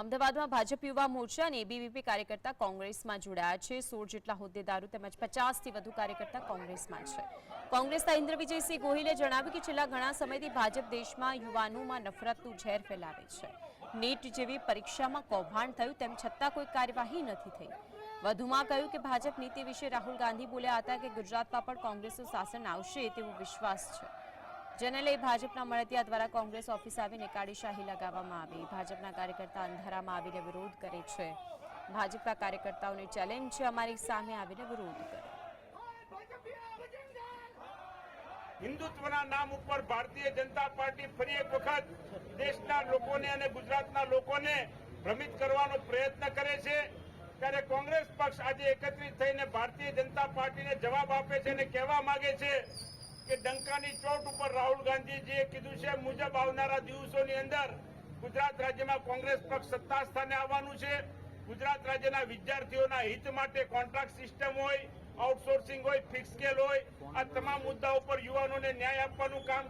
અમદાવાદમાં ભાજપ યુવા મોરચા અને એબીવીપી કાર્યકર્તા કોંગ્રેસમાં જોડાયા છે. સોળ જેટલા હોદ્દેદારો તેમજ પચાસથી વધુ કાર્યકર્તા કોંગ્રેસમાં છે. કોંગ્રેસના ઇન્દ્ર વિજયસિંહ ગોહિલે જણાવ્યું કે છેલ્લા ઘણા સમયથી ભાજપ દેશમાં યુવાનોમાં નફરતનું ઝેર ફેલાવે છે. નીટ જેવી પરીક્ષામાં કૌભાંડ થયું તેમ છતાં કોઈ કાર્યવાહી નથી થઈ. વધુમાં કહ્યું કે ભાજપ નીતિ વિશે રાહુલ ગાંધી બોલ્યા હતા કે ગુજરાતમાં પણ કોંગ્રેસનું શાસન આવશે તેવો વિશ્વાસ છે. જેને લઈ ભાજપના મળતિયા દ્વારા કોંગ્રેસ ઓફિસ આવીને કાળીશાહી લગાવવામાં આવી. ભાજપના કાર્યકર્તા અંધારામાં આવીને વિરોધ કરે છે. ભાજપના કાર્યકર્તાઓની ચેલેન્જ છે અમારી સામે આવીને વિરોધ કરે. હિન્દુત્વના નામ ઉપર ભારતીય જનતા પાર્ટી ફરી એક વખત દેશના લોકોને અને ગુજરાતના લોકોને ભ્રમિત કરવાનો પ્રયત્ન કરે છે. ત્યારે કોંગ્રેસ પક્ષ આજે એકત્રિત થઈને ભારતીય જનતા પાર્ટીને જવાબ આપે છે અને કહેવા માંગે છે કે ડંકાની ચોટ ઉપર રાહુલ ગાંધીજીએ કીધું છે, મુજબ આવનારા દિવસોની અંદર ગુજરાત રાજ્યમાં કોંગ્રેસ પક્ષ સત્તા સ્થાને આવવાનું છે. ગુજરાત રાજ્યના વિદ્યાર્થીઓના હિત માટે કોન્ટ્રાક્ટ સિસ્ટમ હોય, આઉટસોર્સિંગ હોય, ફિક્સ સ્કેલ હોય, આ તમામ મુદ્દાઓ પર યુવાનોને ન્યાય આપવાનું કામ